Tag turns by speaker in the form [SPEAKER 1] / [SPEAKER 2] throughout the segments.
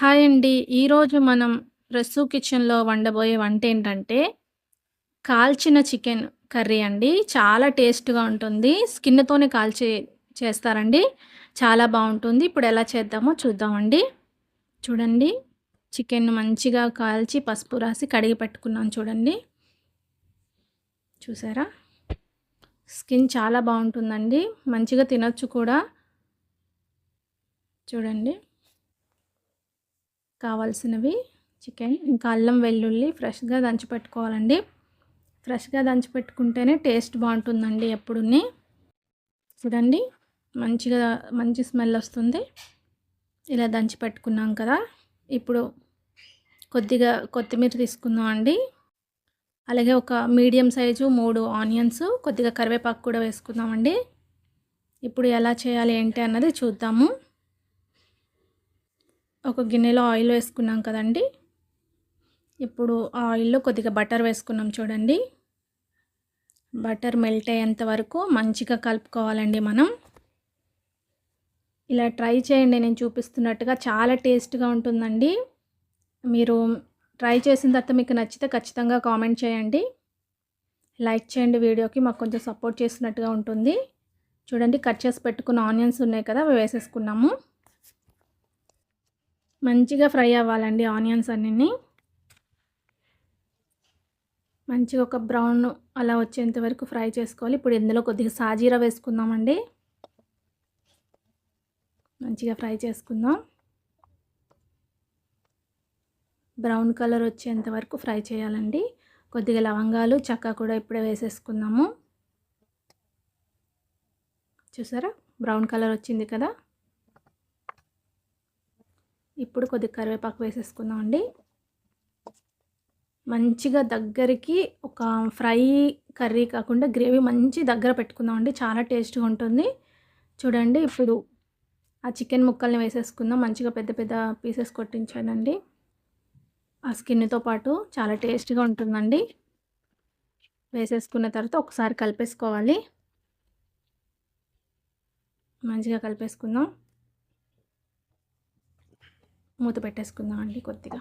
[SPEAKER 1] Hi అండి. ఈరోజు మనం రెస్సు కిచెన్‌లో వండబోయే వంట ఏంటంటే కాల్చిన చికెన్ కర్రీ అండి. చాలా టేస్ట్‌గా ఉంటుంది. స్కిన్‌తోనే కాల్చి చేస్తారండి. చాలా బాగుంటుంది ఇప్పుడు ఎలా చేద్దామో చూద్దామండి. చూడండి. చికెన్ మంచిగా కాల్చి పసుపు రాసి కడిగి పెట్టుకున్నాను చూడండి. చూసారా? స్కిన్ చాలా బాగుంటుందండి మంచిగా తినొచ్చు కూడా. చూడండి. కావాల్సినవి చికెన్, ఇంకా అల్లం, వెల్లుల్లి ఫ్రెష్‌గా దంచి పెట్టుకోవాలండి. ఫ్రెష్‌గా దంచి పెట్టుకుంటేనే టేస్ట్ బాగుంటుందండి ఎప్పుడుని. చూడండి. మంచిగా మంచి స్మెల్ వస్తుంది. ఇలా దంచి పెట్టుకున్నాం కదా! ఇప్పుడు కొద్దిగా కొత్తిమీర తీసుకుందాం అండి. అలాగే ఒక మీడియం సైజు మూడు ఆనియన్స్, కొద్దిగా కరివేపాకు కూడా వేసుకుందామండి. ఇప్పుడు ఎలా చేయాలి ఏంటి అన్నది చూద్దాము. ఒక గిన్నెలో ఆయిల్ వేసుకున్నాం కదండి ఇప్పుడు ఆ ఆయిల్‌లో కొద్దిగా బటర్ వేసుకున్నాం చూడండి. బటర్ మెల్ట్ అయ్యేంత వరకు మంచిగా కలుపుకోవాలండి మనం. ఇలా ట్రై చేయండి నేను చూపిస్తున్నట్టుగా చాలా టేస్ట్‌గా ఉంటుందండి. మీరు ట్రై చేసిన తర్వాత మీకు నచ్చితే ఖచ్చితంగా కామెంట్ చేయండి. లైక్ చేయండి వీడియోకి మాకు కొంచెం సపోర్ట్ చేసినట్టుగా ఉంటుంది. చూడండి కట్ చేసి పెట్టుకున్న ఆనియన్స్ ఉన్నాయి కదా! అవి వేసేసుకున్నాము. మంచిగా ఫ్రై అవ్వాలండి ఆనియన్స్ అన్నీ మంచిగా ఒక బ్రౌన్ అలా వచ్చేంత వరకు ఫ్రై చేసుకోవాలి. ఇప్పుడు ఇందులో కొద్దిగా సాజీరా వేసుకుందామండి. మంచిగా ఫ్రై చేసుకుందాం. బ్రౌన్ కలర్ వచ్చేంత వరకు ఫ్రై చేయాలండి. కొద్దిగా లవంగాలు, చక్క కూడా ఇప్పుడే వేసేసుకుందాము. చూసారా? బ్రౌన్ కలర్ వచ్చింది కదా! ఇప్పుడు కొద్దిగా కరివేపాకు వేసేసుకుందాం అండి మంచిగా దగ్గరికి ఒక ఫ్రై కర్రీ కాకుండా గ్రేవీ మంచి దగ్గర పెట్టుకుందాం అండి చాలా టేస్ట్‌గా ఉంటుంది. చూడండి ఇప్పుడు ఆ చికెన్ ముక్కల్ని వేసేసుకుందాం. మంచిగా పెద్ద పెద్ద పీసెస్ కొట్టించానండి. ఆ స్కిన్‌తో పాటు చాలా టేస్ట్‌గా ఉంటుందండి. వేసేసుకున్న తర్వాత ఒకసారి కలిపేసుకోవాలి. మంచిగా కలిపేసుకుందాం. మూత పెట్టేసుకుందాం అండి కొద్దిగా.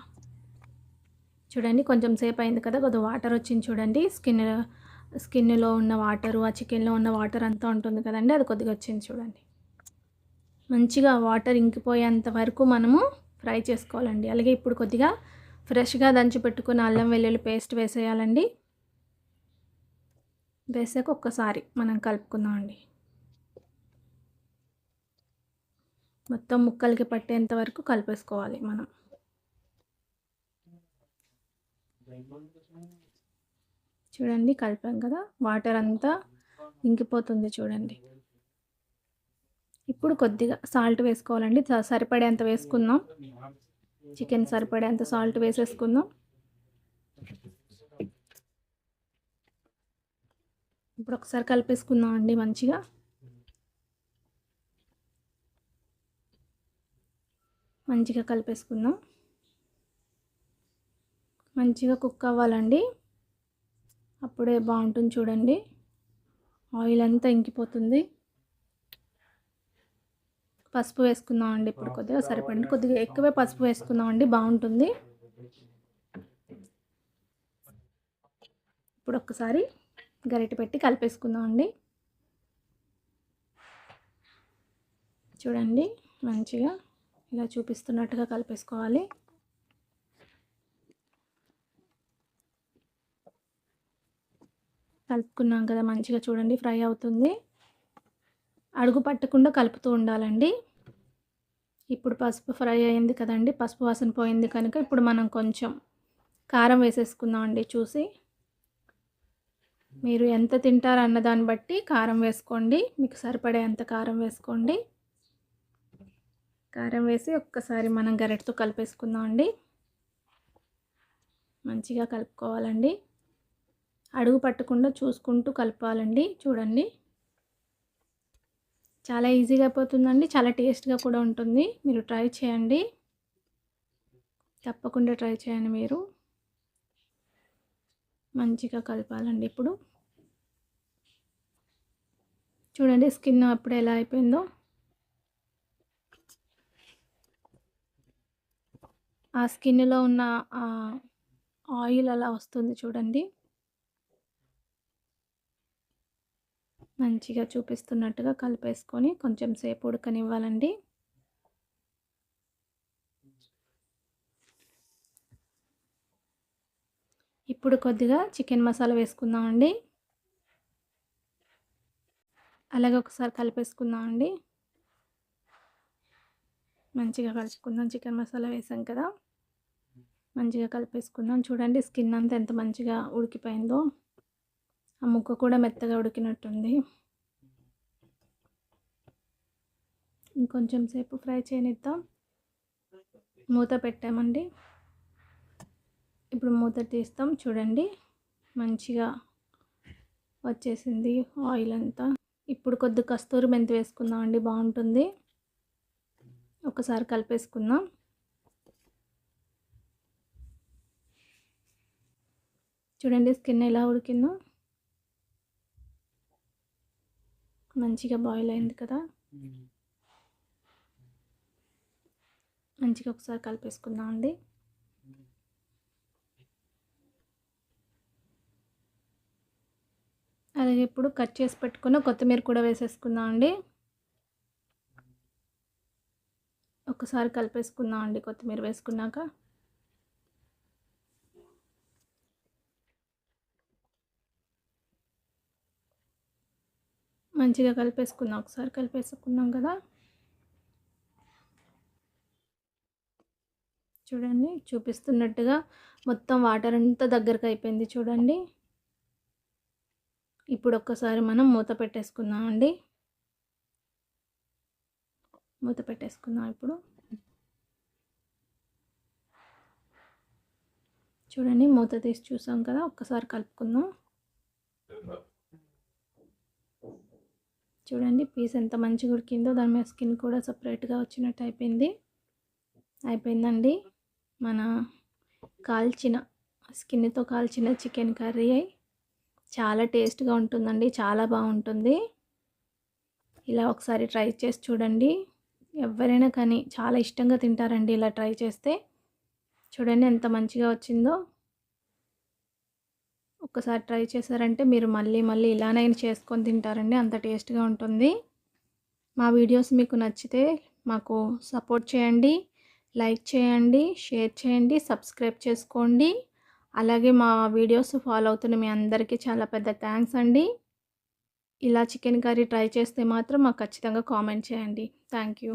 [SPEAKER 1] చూడండి కొంచెం సేపు అయింది కదా! కొద్దిగా వాటర్ వచ్చింది చూడండి. స్కిన్ స్కిన్‌లో ఉన్న వాటరు, ఆ చికెన్‌లో ఉన్న వాటర్ అంతా ఉంటుంది కదండి అది కొద్దిగా వచ్చింది చూడండి. మంచిగా వాటర్ ఇంకిపోయేంత వరకు మనము ఫ్రై చేసుకోవాలండి. అలాగే ఇప్పుడు కొద్దిగా ఫ్రెష్‌గా దంచి పెట్టుకున్న అల్లం వెల్లుల్లి పేస్ట్ వేసేయాలండి. వేసాక ఒక్కసారి మనం కలుపుకుందామండి. మొత్తం ముక్కలకి పట్టేంత వరకు కలిపేసుకోవాలి మనం. చూడండి కలిపాం కదా! వాటర్ అంతా ఇంకిపోతుంది చూడండి. ఇప్పుడు కొద్దిగా సాల్ట్ వేసుకోవాలండి. సరిపడేంత వేసుకుందాం. చికెన్ సరిపడేంత సాల్ట్ వేసేసుకుందాం. ఇప్పుడు ఒకసారి కలిపేసుకుందాం అండి మంచిగా. మంచిగా కలిపేసుకుందాం. మంచిగా కుక్ అవ్వాలండి. అప్పుడే బాగుంటుంది చూడండి. ఆయిల్ అంతా ఇంకిపోతుంది. పసుపు వేసుకుందామండి ఇప్పుడు కొద్దిగా సరిపడండి కొద్దిగా ఎక్కువే పసుపు వేసుకుందామండి బాగుంటుంది ఇప్పుడు ఒక్కసారి గరిటె పెట్టి కలిపేసుకుందామండి. చూడండి మంచిగా ఇలా చూపిస్తున్నట్టుగా కలిపేసుకోవాలి. కలుపుకున్నాం కదా! మంచిగా చూడండి ఫ్రై అవుతుంది. అడుగు పట్టకుండా కలుపుతూ ఉండాలండి. ఇప్పుడు పసుపు ఫ్రై అయింది కదండి పసుపు వాసన పోయింది కనుక ఇప్పుడు మనం కొంచెం కారం వేసేసుకుందామండి చూసి. మీరు ఎంత తింటారు అన్న దాన్ని బట్టి కారం వేసుకోండి. మీకు సరిపడేంత కారం వేసుకోండి. కారం వేసి ఒక్కసారి మనం గరిటెతో కలిపేసుకుందామండి. మంచిగా కలుపుకోవాలండి. అడుగు పట్టకుండా చూసుకుంటూ కలపాలండి. చూడండి. చాలా ఈజీగా అయిపోతుందండి. చాలా టేస్ట్‌గా కూడా ఉంటుంది. మీరు ట్రై చేయండి. తప్పకుండా ట్రై చేయండి మీరు. మంచిగా కలపాలండి ఇప్పుడు. చూడండి స్కిన్ అప్పుడు ఎలా అయిపోయిందో. ఆ స్కిన్‌లో ఉన్న ఆయిల్ అలా వస్తుంది చూడండి. మంచిగా చూపిస్తున్నట్టుగా కలిపేసుకొని కొంచెం సేపు ఉడకనివ్వాలండి. ఇప్పుడు కొద్దిగా చికెన్ మసాలా వేసుకుందామండి. అలాగే ఒకసారి కలిపేసుకుందామండి. మంచిగా కలుచుకుందాం చికెన్ మసాలా వేసాం కదా! మంచిగా కలిపేసుకుందాం. చూడండి స్కిన్ అంతా ఎంత మంచిగా ఉడికిపోయిందో. ఆ ముక్క కూడా మెత్తగా ఉడికినట్టుంది. ఇంకొంచెం సేపు ఫ్రై చేయనిద్దాం. మూత పెట్టామండి. ఇప్పుడు మూత తీస్తాం చూడండి. మంచిగా వచ్చేసింది ఆయిల్ అంతా. ఇప్పుడు కొద్ది కస్తూరి మెంతి వేసుకుందామండి బాగుంటుంది ఒకసారి కలిపేసుకుందాం. చూడండి స్కిన్ ఎలా ఉడికిందో. మంచిగా బాయిల్ అయింది కదా! మంచిగా ఒకసారి కలిపేసుకుందాం అండి అలాగే ఇప్పుడు కట్ చేసి పెట్టుకున్న కొత్తిమీర కూడా వేసేసుకుందామండి. ఒకసారి కలిపేసుకుందామండి కొత్తిమీర వేసుకున్నాక. మంచిగా కలిపేసుకుందాం. ఒకసారి కలిపేసుకున్నాం కదా! చూడండి చూపిస్తున్నట్టుగా మొత్తం వాటర్ అంతా దగ్గరకు అయిపోయింది చూడండి. ఇప్పుడు ఒక్కసారి మనం మూత పెట్టేసుకుందాం అండి మూత పెట్టేసుకుందాం ఇప్పుడు. చూడండి మూత తీసి చూసాం కదా! ఒక్కసారి కలుపుకుందాం. చూడండి పీస్ ఎంత మంచిగా ఉడికిందో దాని మీద స్కిన్ కూడా సపరేట్‌గా వచ్చినట్టు అయిపోయింది. అయిపోయిందండి. మన కాల్చిన స్కిన్‌తో కాల్చిన చికెన్ కర్రీ చాలా టేస్ట్‌గా ఉంటుందండి. చాలా బాగుంటుంది ఇలా ఒకసారి ట్రై చేసి చూడండి. ఎవరైనా కానీ చాలా ఇష్టంగా తింటారండి ఇలా ట్రై చేస్తే. చూడండి ఎంత మంచిగా వచ్చిందో. ఒక్కసారి ట్రై చేశారంటే మీరు మళ్ళీ మళ్ళీ ఇలానైనా చేసుకొని తింటారండి. అంత టేస్ట్‌గా ఉంటుంది. మా వీడియోస్ మీకు నచ్చితే మాకు సపోర్ట్ చేయండి. లైక్ చేయండి. షేర్ చేయండి. సబ్స్క్రైబ్ చేసుకోండి. అలాగే మా వీడియోస్ ఫాలో అవుతున్న మీ అందరికీ చాలా పెద్ద థ్యాంక్స్ అండి. ఇలా చికెన్ కర్రీ ట్రై చేస్తే మాత్రం మాకు ఖచ్చితంగా కామెంట్ చేయండి. Thank you.